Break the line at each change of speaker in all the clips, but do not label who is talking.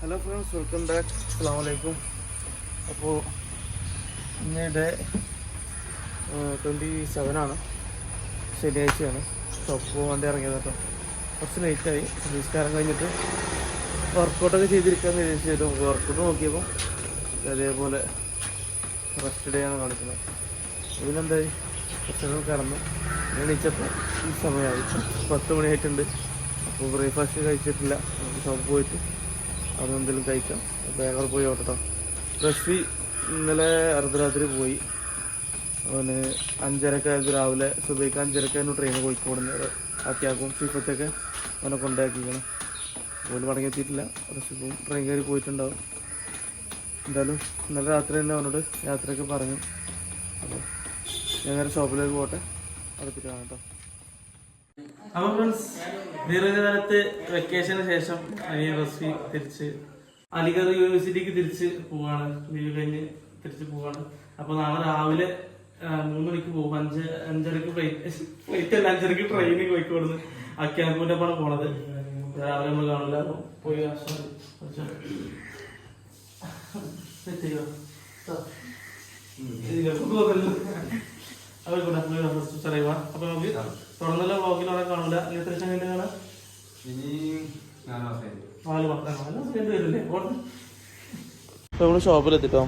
Hello friends welcome back അസ്സാം അപ്പോൾ ഇന്ന് ഡേ ട്വന്റി സെവനാണ് ശനിയാഴ്ചയാണ്. ഷോപ്പ് വണ്ടി ഇറങ്ങിയത് കേട്ടോ കുറച്ച് ലേറ്റായി നിസ്കാരം കഴിഞ്ഞിട്ട് വർക്കൗട്ടൊക്കെ ചെയ്തിരിക്കാമെന്ന് വിചാരിച്ചു വർക്കൗട്ട് നോക്കിയപ്പോൾ അതേപോലെ റെസ്റ്റ് ഡേ ആണ് കാണിക്കുന്നത്. ഇതിനെന്തായി? പ്രശ്നങ്ങൾ കിടന്നു. എണീച്ചപ്പോൾ ഈ സമയമായി പത്ത് മണിയായിട്ടുണ്ട്. അപ്പോൾ ബ്രേക്ക്ഫാസ്റ്റ് കഴിച്ചിട്ടില്ല. നമുക്ക് ഷോപ്പ് പോയിട്ട് അതെന്തെങ്കിലും കഴിക്കാം. ബേക്കർ പോയി ഓട്ടോ ബ്രഷി ഇന്നലെ അർദ്ധരാത്രി പോയി. അവന് അഞ്ചരക്കായിരുന്നു രാവിലെ സുബൈക്ക് അഞ്ചരക്കായിരുന്നു ട്രെയിൻ കോഴിക്കോട് അത്യാക്കും ഫിഫത്തൊക്കെ അവനെ കൊണ്ടാക്കിക്കണം അതുപോലെ മടങ്ങിയെത്തിയിട്ടില്ല റഷ്യക്കും ട്രെയിൻ കയറി പോയിട്ടുണ്ടാവും. എന്തായാലും ഇന്നലെ രാത്രി തന്നെ അവനോട് യാത്രയൊക്കെ പറഞ്ഞു. അപ്പോൾ ഞാൻ നേരെ ഷോപ്പിലേക്ക് പോട്ടെ. അടുത്തിട്ട് കാണാം കേട്ടോ. ഫ്രണ്ട്സ് ദീർഘകാലത്ത് വെക്കേഷന് ശേഷം അനിയ റസ്ഫി തിരിച്ച് അലിഗർ യൂണിവേഴ്സിറ്റിക്ക് തിരിച്ച് പോവാണ്. ലീവ് കഴിഞ്ഞ് തിരിച്ച് പോവാണ്. അപ്പൊ നാളെ രാവിലെ മൂന്ന് മണിക്ക് പോകും. അഞ്ച് അഞ്ചരക്ക് ഫ്ലൈറ്റ് അല്ല അഞ്ചരക്ക് ട്രെയിനിൽ കോഴിക്കോട് നിന്ന് അക്കാൻപൂരിന്റെ അപ്പാണ് പോണത്. രാവിലെ നമ്മൾ കാണില്ല അപ്പൊ പോയി അപ്പൊ നമുക്ക് തുറന്നുള്ള വ്ളോഗിലവിടെ കാണില്ല ഇനി നമ്മൾ ഷോപ്പിലെത്തിട്ടോ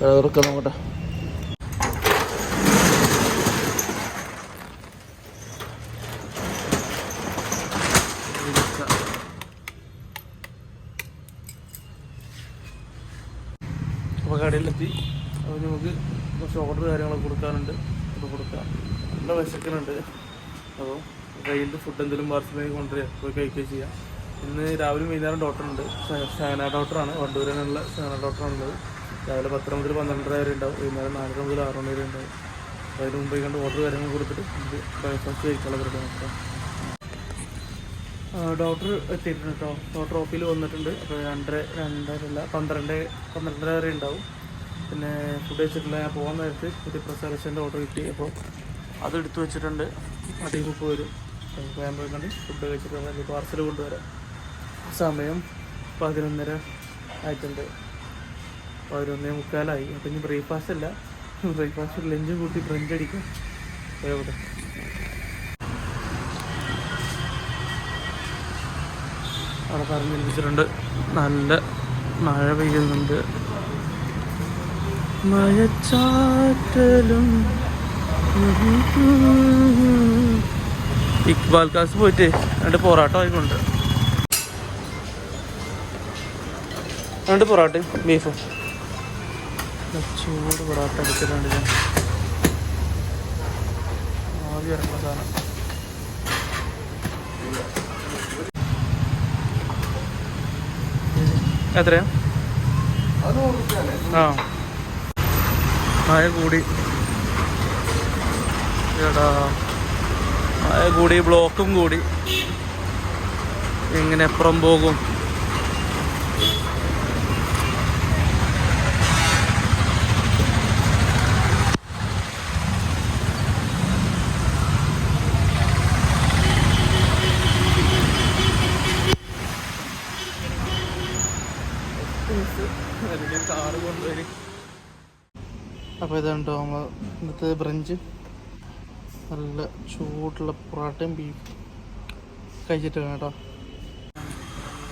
തുറക്കാം നോക്കട്ടെ അപ്പോൾ കടയിലെത്തി. അപ്പോൾ നമുക്ക് കുറച്ച് ഓർഡർ കാര്യങ്ങളൊക്കെ കൊടുക്കാനുണ്ട്. അപ്പോൾ കൊടുക്കാം. നല്ല വിശക്കുന്നുണ്ട്. അപ്പോൾ കയ്യിൽ ഫുഡ് എന്തെങ്കിലും പാർസലായി കൊണ്ടുവരിക പോയി കഴിക്കുകയും ചെയ്യാം. ഇന്ന് രാവിലെ വൈകുന്നേരം ഡോക്ടർ ഉണ്ട്. സേന ഡോക്ടറാണ് വണ്ടൂരിനുള്ള സേന ഡോക്ടറാണുള്ളത് രാവിലെ പത്തര മുതൽ പന്ത്രണ്ടര വരെ ഉണ്ടാവും. വൈകുന്നേരം നാലര മുതൽ ആറ് മണി വരെ ഉണ്ടാവും. അപ്പോൾ അതിന് മുമ്പേ കണ്ട് ഓർഡർ കാര്യങ്ങൾ കൊടുത്തിട്ട് ബ്രേക്ക്ഫാസ്റ്റ് കഴിക്കാനുള്ള പരിപാടി നോക്കാം ഡോക്ടർ എത്തിയിട്ടുണ്ട് കേട്ടോ. ഡോക്ടർ ഓഫീൽ വന്നിട്ടുണ്ട്. അപ്പോൾ രണ്ടര രണ്ടര അല്ല പന്ത്രണ്ട് പന്ത്രണ്ടര വരെ ഉണ്ടാവും. പിന്നെ ഫുഡ് കഴിച്ചിട്ടില്ല. ഞാൻ പോകാൻ നേരത്ത് ഒരു പ്രസരേഷന്റെ ഓർഡർ കിട്ടി. അപ്പോൾ അത് എടുത്തു വെച്ചിട്ടുണ്ട്. അതിൽ ഉപ്പ് വരും. നമുക്ക് ഞാൻ പോയി ഫുഡ് കഴിച്ചിട്ട് അല്ലെങ്കിൽ പാർസൽ കൊണ്ടുവരാം. സമയം പതിനൊന്നര ആയിട്ടുണ്ട്. പതിനൊന്നേ മുക്കാലായി. അപ്പം ഇനി ബ്രേക്ക്ഫാസ്റ്റ് അല്ല. ബ്രേക്ക്ഫാസ്റ്റ് ലഞ്ചും കൂട്ടി ബ്രഞ്ച് അടിക്കാം. എവിടെ? അവിടെ പറഞ്ഞിരിച്ചിട്ടുണ്ട് നല്ല മഴ പെയ്യുന്നുണ്ട്. മഴച്ചാറ്റലും ഇക്ബാൽ കാസ് പോയിട്ട് രണ്ട് പൊറാട്ട വാങ്ങിക്കൊണ്ട് രണ്ട് പൊറോട്ടയും ബീഫും ചൂട് പൊറാട്ട എടുത്തിട്ടുണ്ട് ഞാൻ. ആദ്യം ഇറങ്ങുന്ന സാധനം. എത്രയാ? ആ. മഴ കൂടി. എടാ. മഴ കൂടി ബ്ലോക്കും കൂടി. എങ്ങനെ അപ്പുറം പോകും. അപ്പൊ അപ്പോൾ ഇതുണ്ടോ നമ്മൾ ഇന്നത്തെ ബ്രഞ്ച് നല്ല ചൂടുള്ള പൊറാട്ടയും ബീഫ് കഴിച്ചിട്ടാണ് കേട്ടോ.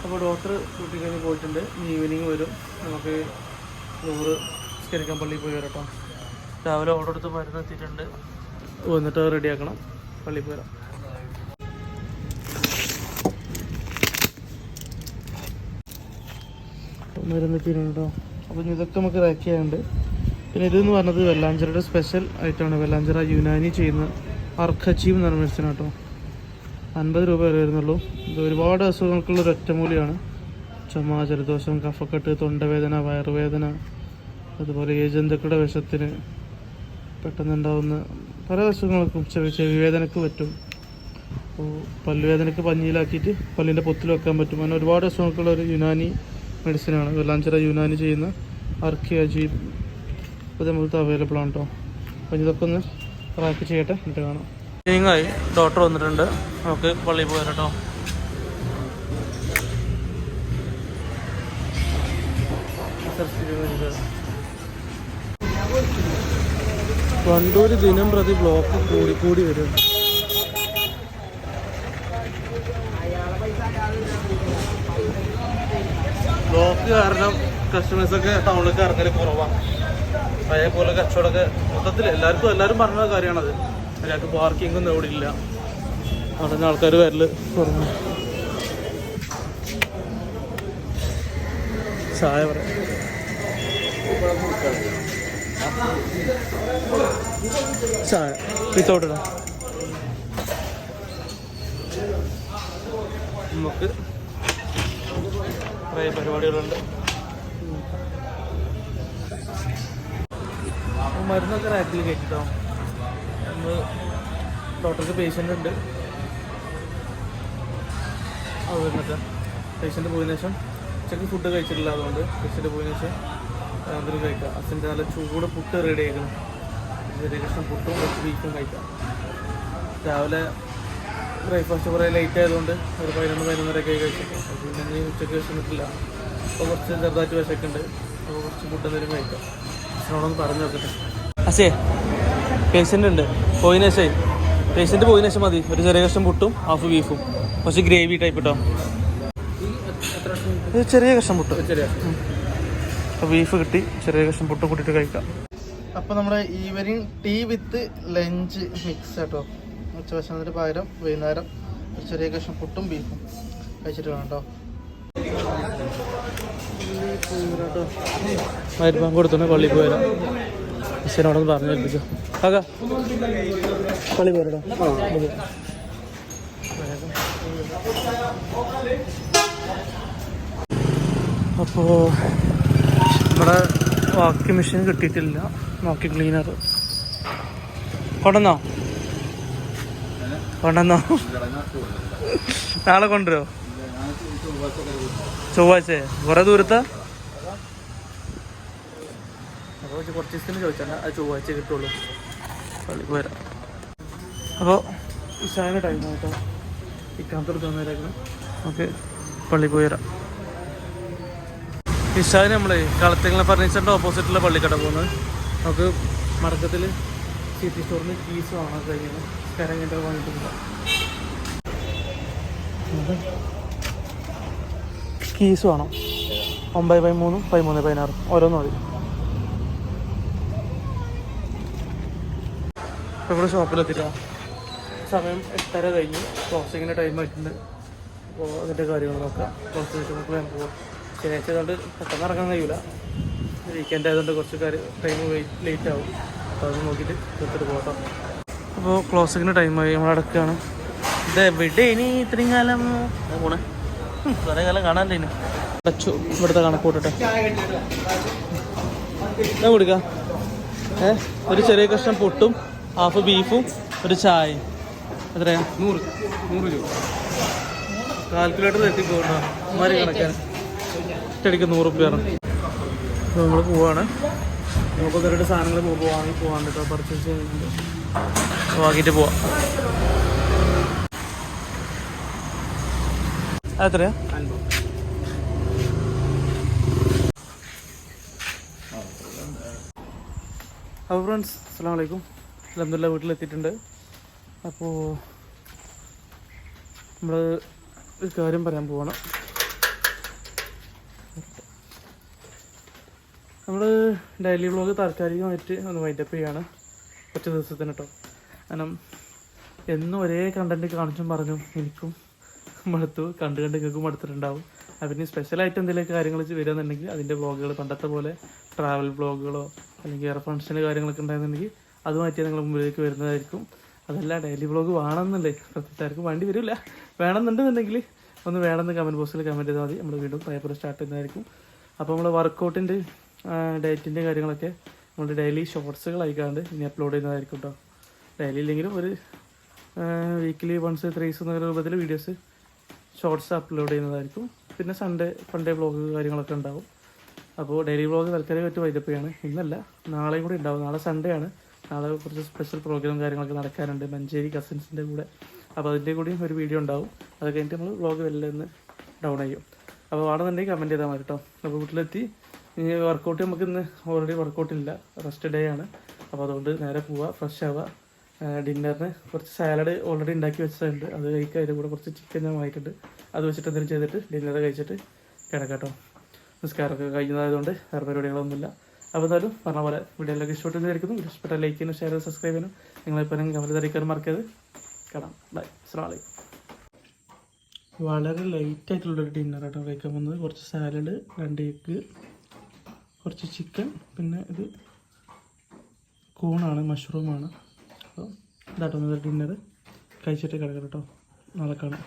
അപ്പോൾ ഡോക്ടർ കൂട്ടി കഴിഞ്ഞ് പോയിട്ടുണ്ട് ഈവനിങ് വരും. നമുക്ക് നൂറ് സ്കരിക്കാൻ പള്ളിയിൽ പോയി വരാം കേട്ടോ. രാവിലെ ഓർഡർ എടുത്ത് മരുന്ന് എത്തിയിട്ടുണ്ട്. വന്നിട്ട് റെഡിയാക്കണം. പള്ളിയിൽ പോയി വരാം. മരുന്ന് എത്തിയിട്ടുണ്ട് കേട്ടോ. അപ്പം ഇതൊക്കെ നമുക്ക് റാക്ക് ചെയ്യാനുണ്ട്. പിന്നെ ഇതെന്ന് പറഞ്ഞത് വെള്ളാഞ്ചിറയുടെ സ്പെഷ്യൽ ആയിട്ടാണ്. വെള്ളാഞ്ചിറ യുനാനി ചെയ്യുന്ന അർഖച്ചീവ് എന്ന് പറഞ്ഞ മെഡിസിൻ കേട്ടോ അൻപത് രൂപ വരെ വരുന്നുള്ളൂ. ഇത് ഒരുപാട് അസുഖങ്ങൾക്കുള്ള ഒരു ഒറ്റമൂലിയാണ് ചുമ ജലദോഷം കഫക്കെട്ട് തൊണ്ടവേദന വയറുവേദന അതുപോലെ ഈ ജന്തുക്കളുടെ വിഷത്തിന് പെട്ടെന്നുണ്ടാവുന്ന പല അസുഖങ്ങൾക്കും ചെവി ചെവി വേദനക്ക് പറ്റും. അപ്പോൾ പല്ലുവേദനക്ക് പഞ്ഞിയിലാക്കിയിട്ട് പല്ലിന്റെ പൊത്തിൽ വെക്കാൻ പറ്റും. അങ്ങനെ ഒരുപാട് അസുഖങ്ങൾക്കുള്ള ഒരു യുനാനി മെഡിസിനാണ് വെള്ളാഞ്ചിറ യുനാനി ചെയ്യുന്ന അർക്കിയാജീബ് അപ്പോൾ നമുക്ക് അവൈലബിൾ ആണ് കേട്ടോ അപ്പോൾ ഇതൊക്കെ ഒന്ന് ട്രാക്ക് ചെയ്യട്ടെ എന്നിട്ട് കാണാം. ഈവനിങ്ങായി ഡോക്ടർ വന്നിട്ടുണ്ട്. നമുക്ക് പള്ളിയിൽ പോകാം കേട്ടോ വണ്ടൂര് ദിനം പ്രതി ബ്ലോക്ക് കൂടി കൂടി വരും. ബ്ലോക്ക് കാരണം കസ്റ്റമേഴ്സൊക്കെ ടൗണിലേക്ക് ഇറങ്ങൽ കുറവാണ് പഴയ പോലെ കച്ചവടമൊക്കെ മൊത്തത്തിൽ എല്ലാവർക്കും എല്ലാവരും പറഞ്ഞ കാര്യമാണത്. ഒരാൾക്ക് പാർക്കിംഗ് ഒന്നും ഇവിടെ ഇല്ല. അവിടെ ആൾക്കാർ വരൽ തുറന്നു ചായ പറയാം ചായ. വിത്തൗട്ട് നമുക്ക് കുറേ പരിപാടികളുണ്ട്. ഉം. മരുന്നൊക്കെ റാക്കിൽ കയറ്റിട്ടോ. നമ്മൾ ഡോക്ടർക്ക് പേഷ്യന്റ് ഉണ്ട്. അത് വരുന്നത് പേഷ്യന്റ് പോയതിനു ശേഷം ഉച്ചയ്ക്ക് ഫുഡ് കഴിച്ചിട്ടില്ല അതുകൊണ്ട് പേഷ്യന്റ് പോയതിനു ശേഷം എന്തെങ്കിലും കഴിക്കാം. അച്ഛന്റെ നല്ല ചൂട് പുട്ട് റെഡി ആക്കണം. ചെറിയ കഷ്ണം പുട്ടും കുറച്ച് ബീഫും കഴിക്കാം. രാവിലെ ബ്രേക്ക്ഫാസ്റ്റ് കുറേ ലേറ്റ് ആയതുകൊണ്ട് ഒരു പതിനൊന്ന് പതിനൊന്നരയൊക്കെ കഴിച്ചു അപ്പോൾ പിന്നെ ഉച്ചയ്ക്ക് വിശന്നിട്ടില്ല. അപ്പോൾ കുറച്ച് ചെറുതായിട്ട് വിശക്കുണ്ട് അപ്പോൾ കുറച്ച് ഫുഡ് എന്തെങ്കിലും കഴിക്കാം. അച്ഛനോടൊന്ന് പറഞ്ഞു നോക്കട്ടെ. അസേ പേഷ്യന്റ് ഉണ്ട്. പോയിന് ശേഷം പേഷ്യന്റ് പോയിന് ശേഷം മതി. ഒരു ചെറിയ കഷ്ണം പുട്ടും ഹാഫ് ബീഫും കുറച്ച് ഗ്രേവി ടൈപ്പ് കേട്ടോ ഒരു ചെറിയ കഷ്ണം പുട്ട്. ചെറിയ അപ്പോൾ ബീഫ് കിട്ടി. ചെറിയ കഷ്ണം പുട്ട് കൂട്ടിയിട്ട് കഴിക്കാം. അപ്പോൾ നമ്മുടെ evening tea with lunch mix കേട്ടോ ഉച്ച ഭക്ഷണത്തിന് പകരം വൈകുന്നേരം ഒരു ചെറിയ കഷ്ണം പുട്ടും ബീഫും കഴിച്ചിട്ട് വേണം കേട്ടോ മരുമാൻ കൊടുത്തോണ്ട് പള്ളി പോയാലോ അച്ഛനോടൊന്ന് പറഞ്ഞു ഏൽപ്പിച്ചു. ആകാ പള്ളി പോരടോ അപ്പോൾ ഇവിടെ വാക്യൂം മെഷീൻ കിട്ടിയിട്ടില്ല. നോക്കി ക്ലീനർ. കൊണ്ടുവന്നോ? കൊണ്ടുവന്നോ? നാളെ കൊണ്ടുവരുമോ ചൊവ്വാഴ്ച. കുറേ ദൂരത്ത്? അപ്പോൾ കുറച്ച് ദിവസത്തിന് ചോദിച്ചാൽ അത് ചൊവ്വാഴ്ച കിട്ടുള്ളൂ. പള്ളി വരാം അപ്പോൾ ഇഷാവിന്റെ ടൈം കേട്ടോ. ഇക്കാമത്തോട് തോന്നുന്നവരായിരിക്കണം നമുക്ക് പള്ളി പോയിരാം ഇഷാവിന് നമ്മളെ കളത്തിങ്ങളെ ഫർണിച്ചറിന്റെ ഓപ്പോസിറ്റുള്ള പള്ളിക്കട പോകുന്നത് നമുക്ക് മടക്കത്തിൽ സിറ്റി സ്റ്റോറിന് കീസ് വാങ്ങാൻ കഴിഞ്ഞാൽ കരങ്ങിട്ട് വാങ്ങിയിട്ടില്ല കീസ് വേണം. ഒമ്പത് പതിമൂന്നും പതിമൂന്ന് പതിനാറും ഓരോന്ന് മതി. ഷോപ്പിൽ ഷോപ്പിലെത്തിയിട്ടാണ് സമയം എട്ടര കഴിഞ്ഞു. ക്ലോസിങ്ങിന്റെ ടൈം ആയിട്ടുണ്ട്. അപ്പോൾ അതിന്റെ കാര്യങ്ങൾ നോക്കാം. ക്ലോസ് നമുക്ക് പോകാം ശനിയാഴ്ച കൊണ്ട് പെട്ടെന്ന് ഇറങ്ങാൻ കഴിയില്ല വീക്കെൻഡ് ആയതുകൊണ്ട് കുറച്ച് കാര്യം ടൈം ലേറ്റ് ആവും. അപ്പോൾ അത് നോക്കിയിട്ട് തീർത്തിട്ട് പോകട്ടോ അപ്പോൾ ക്ലോസിങ്ങിന്റെ ടൈമായി നമ്മൾ അടക്കുകയാണ് ഇത് എവിടെ ഇനി ഇത്രയും കാലം? പോണേ. കുറേ കാലം കാണാനില്ല ഇനി? അടച്ചു ഇവിടുത്തെ കണക്ക് കൂട്ടട്ടെ എന്താ കൊടുക്കാം. ഏ? ഒരു ചെറിയ കഷ്ണം പൊട്ടും ഹാഫ് ബീഫും ഒരു ചായ എത്രയാ?
നൂറ്. നൂറ് രൂപ.
കാൽക്കുലേറ്റർ എത്തിപ്പോട്ടോ മാറി കണക്കാൻ ഒറ്റയടിക്ക് നൂറ് റുപ്യാണ് നമ്മൾ പോവാണ്. നമുക്ക് ഒന്ന് സാധനങ്ങൾ വാങ്ങി പോകാൻ കേട്ടോ. പർച്ചേസ് ചെയ്യുന്നുണ്ട്. വാങ്ങിയിട്ട് പോവാം. അതെത്രയാ? അപ്പോൾ ഫ്രണ്ട്സ് അസ്സാം വലൈക്കും അലഹമില്ല വീട്ടിലെത്തിയിട്ടുണ്ട്. അപ്പോൾ നമ്മൾ ഒരു കാര്യം പറയാൻ പോവാണ്. നമ്മൾ ഡെയിലി വ്ളോഗ് താൽക്കാലികമായിട്ട് ഒന്ന് വൈൻഡപ്പ് ചെയ്യാണ്. കുറച്ച് ദിവസത്തിന് കേട്ടോ കാരണം എന്നും ഒരേ കണ്ടന്റ് കാണിച്ചും പറഞ്ഞു എനിക്കും മടുത്തു. കണ്ട് കണ്ട് നിങ്ങൾക്ക് മടുത്തിട്ടുണ്ടാവും. അതിന് സ്പെഷ്യലായിട്ട് എന്തെങ്കിലും കാര്യങ്ങൾ വരികയെന്നുണ്ടെങ്കിൽ അതിന്റെ ബ്ലോഗുകൾ പണ്ടത്തെ പോലെ ട്രാവൽ ബ്ലോഗുകളോ അല്ലെങ്കിൽ വേറെ ഫംഗ്ഷന് കാര്യങ്ങളൊക്കെ ഉണ്ടായിരുന്നുണ്ടെങ്കിൽ അത് മാറ്റി നിങ്ങൾ മുമ്പിലേക്ക് വരുന്നതായിരിക്കും. അതല്ല ഡെയിലി വ്ളോഗ് വേണമെന്നല്ലേ പ്രത്യേകിച്ചാർക്കും വേണ്ടി വരില്ല. വേണമെന്നുണ്ടെന്നുണ്ടെങ്കിൽ ഒന്ന് വേണമെന്ന് കമന്റ് ബോക്സിൽ കമന്റ് ചെയ്താൽ മതി. നമ്മൾ വീണ്ടും പേപ്പർ സ്റ്റാർട്ട് ചെയ്യുന്നതായിരിക്കും. അപ്പോൾ നമ്മൾ വർക്കൗട്ടിന്റെ ഡയറ്റിന്റെ കാര്യങ്ങളൊക്കെ നമ്മൾ ഡെയിലി ഷോർട്സുകൾ അയക്കാണ്ട് ഇനി അപ്ലോഡ് ചെയ്യുന്നതായിരിക്കും കേട്ടോ ഡെയിലി ഇല്ലെങ്കിലും ഒരു വീക്കിലി വൺസ് ത്രീസ് എന്ന രൂപത്തിൽ വീഡിയോസ് ഷോർട്സ് അപ്ലോഡ് ചെയ്യുന്നതായിരിക്കും. പിന്നെ സൺഡേ സൺഡേ വ്ളോഗ് കാര്യങ്ങളൊക്കെ ഉണ്ടാവും. അപ്പോൾ ഡെയിലി വ്ളോഗ് പറ്റി വൈകിട്ടപ്പോഴാണ് ഇന്നല്ല നാളെയും കൂടി ഉണ്ടാവും. നാളെ സൺഡേ ആണ്. നാളെ കുറച്ച് സ്പെഷ്യൽ പ്രോഗ്രാം കാര്യങ്ങളൊക്കെ നടക്കാറുണ്ട് മഞ്ചേരി കസിൻസിന്റെ കൂടെ. അപ്പോൾ അതിന്റെ കൂടി ഒരു വീഡിയോ ഉണ്ടാവും. അത് കഴിഞ്ഞിട്ട് നമ്മൾ വ്ളോഗ് വലിയ ഒന്ന് ഡൗൺ ചെയ്യും. അപ്പോൾ ആണെന്നുണ്ടെങ്കിൽ കമന്റ് ചെയ്താൽ മതി കേട്ടോ അപ്പോൾ വീട്ടിലെത്തി. ഇനി വർക്കൗട്ട് നമുക്ക് ഇന്ന് ഓൾറെഡി വർക്കൗട്ടില്ല റെസ്റ്റ് ഡേ ആണ്. അപ്പോൾ അതുകൊണ്ട് നേരെ പോവുക ഫ്രഷ് ആവുക ഡിന്നറിന് കുറച്ച് സാലഡ് ഓൾറെഡി ഉണ്ടാക്കി വെച്ചിട്ടുണ്ട് അത് കഴിക്കുക അതിന്റെ കൂടെ കുറച്ച് ചിക്കൻ ഞാൻ വാങ്ങിയിട്ടുണ്ട് അത് വെച്ചിട്ട് എന്തെങ്കിലും ചെയ്തിട്ട് ഡിന്നർ കഴിച്ചിട്ട് കിടക്കാട്ടോ. നിസ്കാരമൊക്കെ കഴിഞ്ഞതായതുകൊണ്ട് വേറെ പരിപാടികളൊന്നുമില്ല. അപ്പോൾ എന്തായാലും പറഞ്ഞ പോലെ വീഡിയോയിലൊക്കെ ഇഷ്ടപ്പെട്ടു വിചാരിക്കുന്നു. ഇഷ്ടപ്പെട്ട ലൈക്ക് ചെയ്യാനും ഷെയർ സബ്സ്ക്രൈബ് ചെയ്യാനും നിങ്ങളിപ്പോൾ കമന്റ് തിരക്കാൻ മറക്കരുത്. കാണാം. ബൈ വലൈക്കും വളരെ ലൈറ്റ് ആയിട്ടുള്ളൊരു ഡിന്നർ ആട്ടോ കഴിക്കാൻ വന്നത് കുറച്ച് സാലഡ് രണ്ട് എഗ്ഗ് കുറച്ച് ചിക്കൻ പിന്നെ ഇത് കൂണാണ് മഷ്റൂമാണ് ഇതാട്ടോ ഡിന്നർ കഴിച്ചിട്ട് കിടക്കണം കേട്ടോ. നാളെ കാണാം.